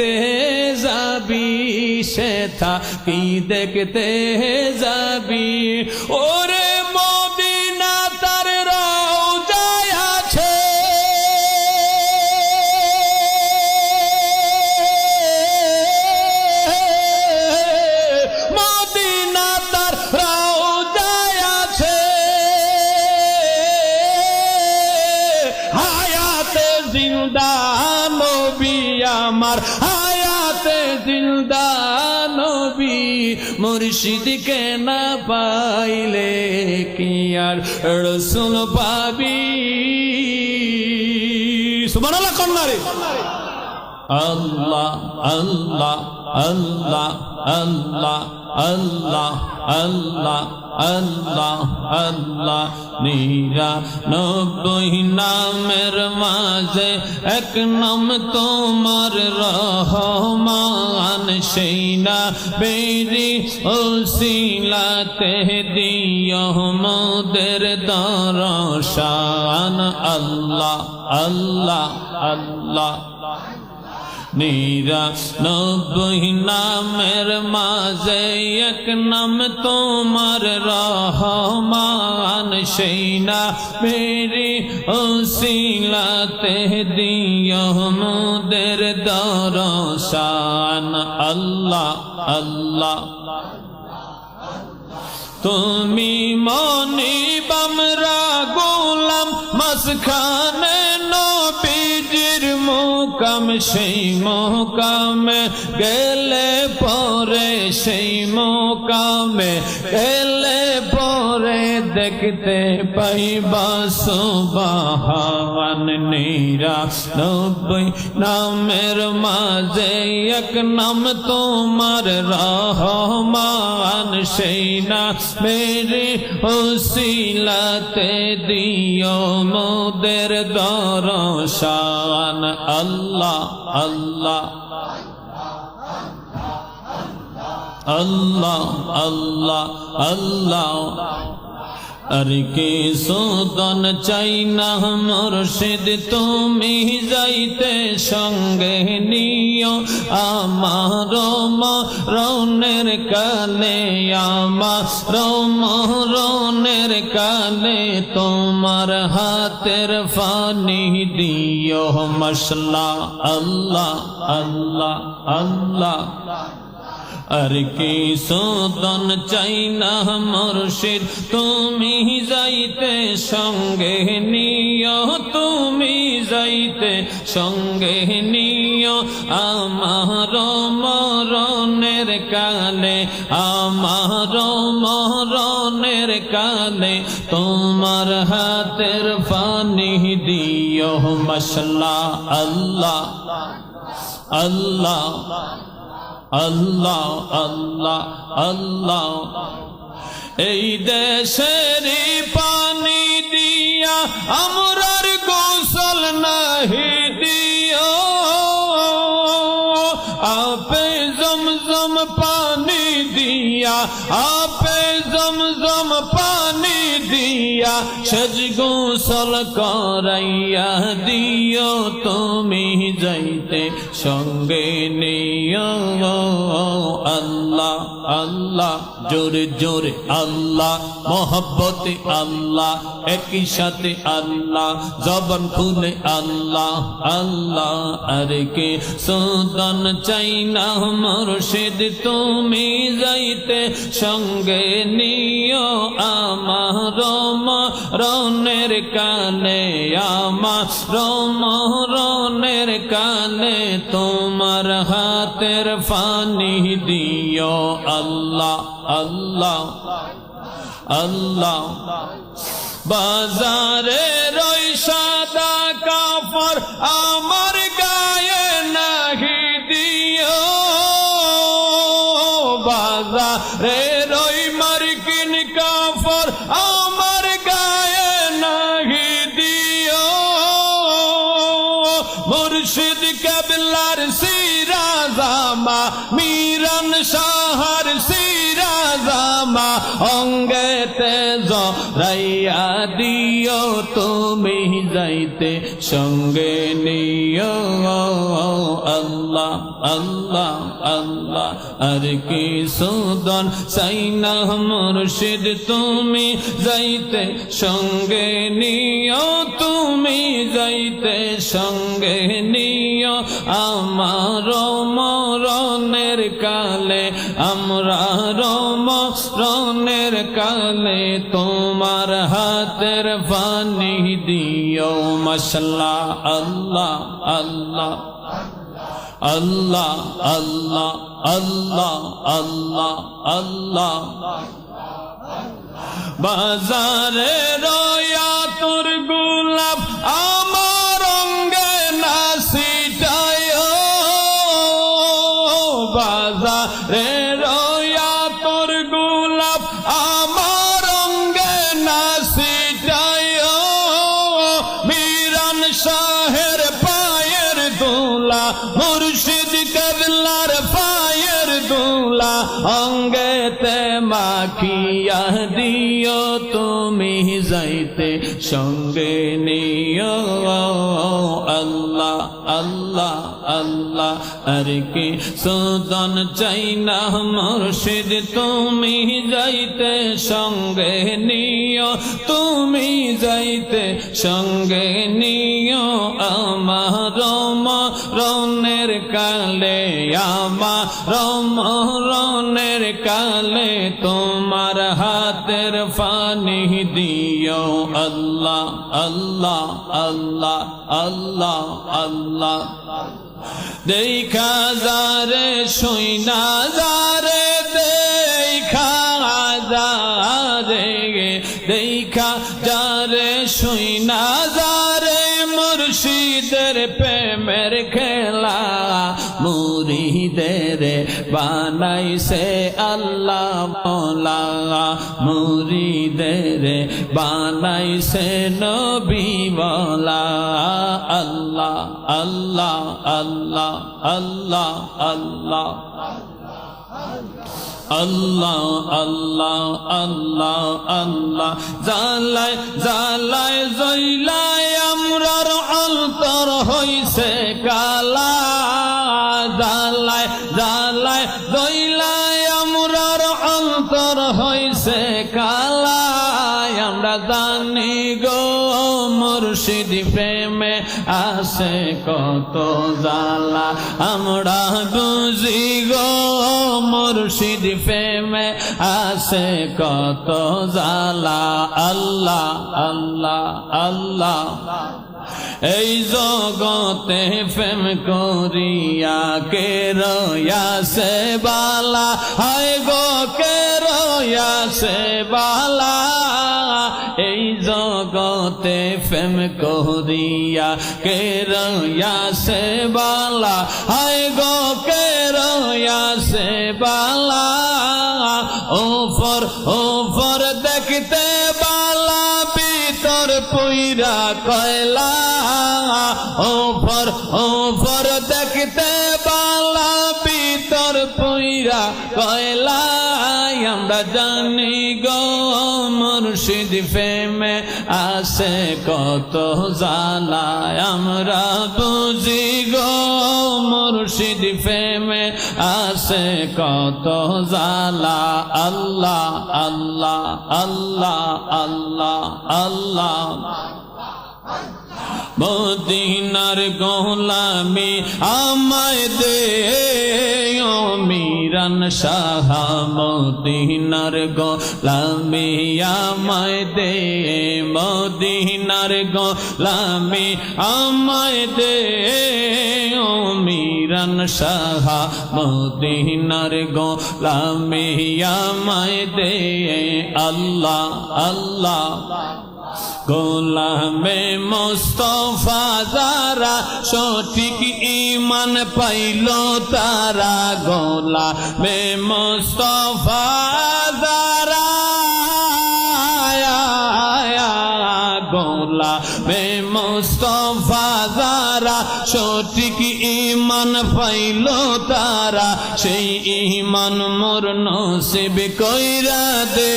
দেখতে যাবি সেথা কি দেখতে যাবি? ওরে মদিনা তার আছে। মদিনা তার রওজায় আছে। হায়াতে জিন্দা আমার হায়াতে জিন্দা নবী মুর্শিদকে না পাইলে কি আর রসুল পাবি? সুবহানাল্লাহ কন্যারে আল্লাহ আল্লাহ আল্লাহ আল্লাহ। আল্লাহ আল্লাহ আল্লাহ আল্লাহ। নিরা নব্বই নামের মাঝে এক নাম তোমার রহমান। সেই না বেরি ওসিলাতে দিয় মোদের দরশান। আল্লাহ আল্লাহ আল্লাহ। নিরা নব্বই নামের মাঝে এক নাম তোমার রহমান সেই না মেরি ওসিলাতে দিয় মোদের দরশান আল্লাহ আল্লাহ তুমি মনি বামরা গোলাম মাসখানে নবীজির মুকাম সেই মহকামে গেলে পরে সেই মহকামে গেলে পরে দেখতে পাইবা সুবাহান নীরা। নব্বই নামের মাঝে এক নাম তোমার রহমান। সেই না মেরে ওসিলাতে দিও মোদের দরশান। আল্লাহ আল্লাহ আল্লাহ আল্লাহ আল্লাহ। আর কে সোদন চাই না মুর্শিদ, তুমি যাইতে সঙ্গে নিও। আমার রৌনের কালে আমার রৌনের কালে তোমার হাতের ফানি দিও। মশলা আল্লাহ আল্লাহ আল্লাহ। আর কি সোদন চাই না মুর্শিদ, তুমি যাইতে, সঙ্গে নিও, তুমি যাইতে, সঙ্গে নিও। আমার মরণের কালে, আমার মরণের কালে, তোমার হাতের পানি দিও মশলা আল্লাহ আল্লাহ। আল্লাহ আল্লাহ আল্লাহ। এই দেশের পানি দিয়া আমরার গোসল নাহি দিও। আপে জমজম পানি দিয়া, আপে জমজম পানি দিয়া সজ গোসল করাইয়া দিও তুমি যাইতে সঙ্গে নিও আল্লাহ আল্লাহ জোরে জোরে আল্লাহ মোহব্বতে আল্লাহ একই সাথে আল্লাহ জবন খুলে আল্লাহ আল্লাহ আরে কে সুদন চাই না মুর্শিদ তুমি যাইতে সঙ্গে নিও আমার রনের কানে, আমার রনের কানে তোমার হাতের ফানি দিও আল্লাহ আল্লাহ আল্লাহ। বাজারে রই সাদা কাপড় আমার জামা, মিরন শাহর সিরা জামা জরাইয়া দিও তুমি যাইতে, সঙ্গে নিও। আল্লাহ আল্লাহ আল্লাহ, আর কি সুদন সাইনা মুর্শিদ, তুমি যাইতে, সঙ্গে নিও, তুমি যাইতে, সঙ্গে নিও। আমার মরণের কালে, আমরা মরণের কালে তোমার হাতের পানি দিও মশলা আল্লাহ আল্লাহ আল্লাহ আল্লাহ আল্লাহ আল্লাহ আল্লাহ। বাজারে রয়া তোর গোলাপ আমার অঙ্গেতে মাখিয়া দিও তুমি যাইতে সঙ্গে নিও আল্লাহ আল্লাহ আল্লাহ আর কি সুদন চাই না মুর্শিদ তুমি যাইতে সঙ্গে নিও তুমি যাইতে সঙ্গে নিও আমার রনের কালে রম রনের কালে তোমার হাতের ফানি দিও। আল্লাহ আল্লাহ আল্লাহ আল্লাহ আল্লাহ। দেখা যারে সৈনা যারে দেখা মুর্শিদের প্রেমের খেলা মুরিদের বানাইছে আল্লাহ মোলা। মুরিদের বানাইছে নবী বলা আল্লাহ আল্লাহ আল্লাহ আল্লাহ আল্লাহ। আল্লাহ আল্লাহ আল্লাহ আল্লাহ। জালায় জালায় জইলায় আমরার হইছে কালা জালায় জালায় জইলায় আমরার অন্তর হইছে কালা। আমরা জানি গো মুর্শিদ, প্রেমে আসে কত জালা আমরা বুঝি গো মুর্শিদ, প্রেমে আসে কত জালা আল্লাহ আল্লাহ আল্লাহ। এই জগতে প্রেম করিয়া কে রয়াসে বালা? হায় গো কে রয়াসে বালা? এই জগতে প্রেম করিয়া কে রয়াসে বালা? হায় গো কে রয়াসে বালা? ওপর ওপর দেখতে বালা, ভিতর পুইরা কয়লা জানি গো, মুর্শিদ ফেমে আসে কত জালায় আমরা বুঝি গো, মুর্শিদ ফেমে আসে কত জালা আল্লাহ আল্লাহ আল্লাহ আল্লাহ আল্লাহ। মদিনার গোলামি আমায় দে মিরান সাহা মদিনার গোলামি আমায় দে মদিনার গোলামি আমায় দে মিরান সাহা মদিনার গোলামি আমায় দে আল্লাহ আল্লাহ। গোলামে মোস্তফা যারা সঠিক ইমান পাইল তারা গোলামে মোস্তফা ইমান পাইল তারা, সেই ইমান মোর নসিব কইরা দে।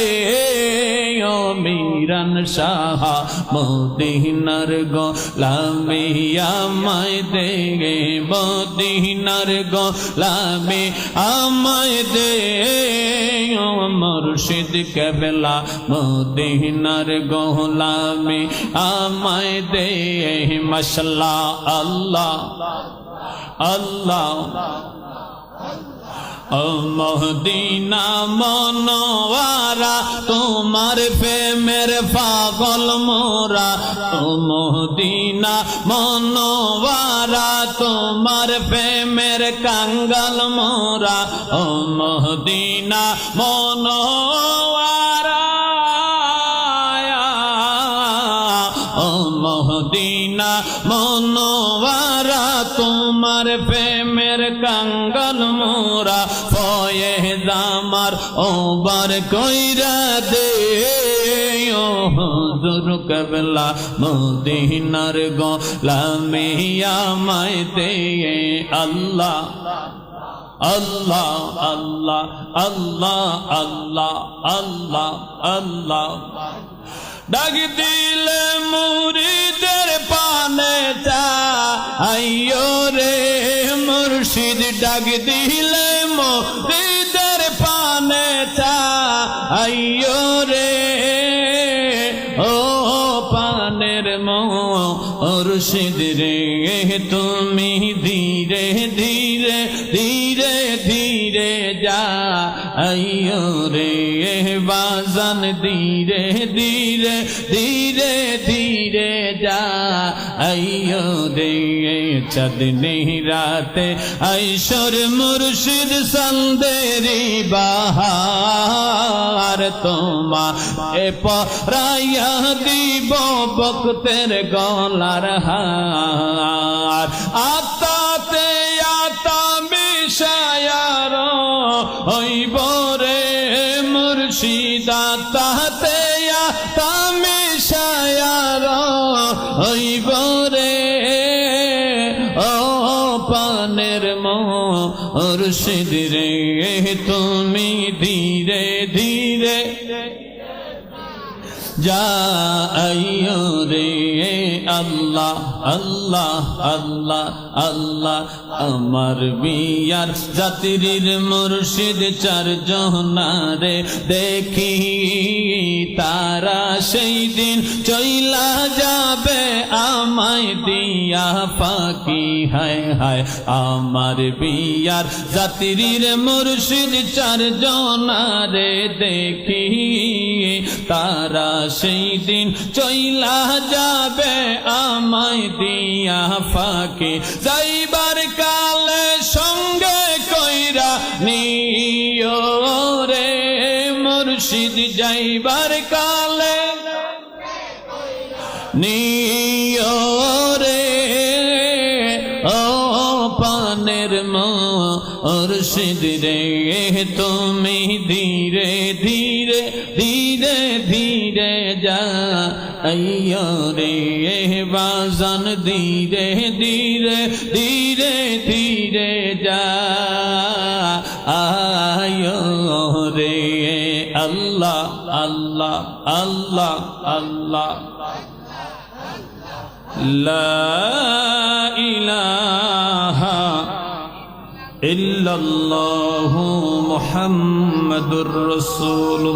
মিরান সাহা, মদিনার গোলামিয়া আমায় দে। মদিনার গোলামি আমায় দে। মুর্শিদ কেবলা, মদিনার গোলামি আমায় দে। মশলা আল্লাহ। আল্লাহ। মহদিনা মনোয়ারা, তোমার প্রেমের পাগল মোরা। ও মহদিনা মনোয়ারা, তোমার প্রেমের কাঙ্গাল মোরা। ও মহদিনা মনোয়ারা, ও মহদিনা মনোয়ারা। প্রেমের কাঙ্গল মোরা ফয়ে দামার ওবার কইরা দে। কবলা মদিনার গোলামিয়া মাই দে। আল্লাহ আল্লাহ আল্লাহ আল্লাহ আল্লাহ আল্লাহ আল্লাহ। ডাক দিলে মুরিদের পানে রে মুর্শিদ ডাক দিলে মুরিদের পানে আইয় রে। ও পানের মরশিদ রে, তুমি ধীরে ধীরে ধীরে ধীরে যা আইয়ো রে, বাজান ধীরে ধীরে ধীরে ধীরে যা। আইয়ো রে, চাঁদনি রাতে আইসর মুর্শিদ সন্দেরি বাহার তোমা। এ পরাইয়া দিব বক্তের গলার হার। আতাতে আতা মিশায়ার হইব রে মুর্শিদা তাতে আতা মিশায়ার হইব রে ও পানের মুর্শিদ রে তুমি ধীরে ধীরে যা আইয়ো রে আল্লাহ। আল্লাহ আল্লাহ আল্লাহ, আমার বিয়ার জাতির মুর্শিদ চার জহনারে দেখি, তারা সেই দিন চইলা যাবে আমায় দিয়া ফাঁকি। হায় হায়, আমার বিয়ার জাতির মুর্শিদ চার জনারে দেখি, তারা সেই দিন চইলা যাবে আমায় দিয়া ফাঁকে, যাইবার কালে সঙ্গে কইরা নিও রে মুর্শিদ, যাইবার কালে নিও রে, ও পানের মুর্শিদ রে, তুমি ধীরে ধীরে ধীরে ধীরে যা রে বাজান ধীরে ধীরে ধীরে ধীরে যা। আয় রে আল্লাহ আল্লাহ আল্লাহ আল্লাহ। ইলাহা ইল্লাল্লাহু মুহাম্মাদুর রাসূলুল্লাহ।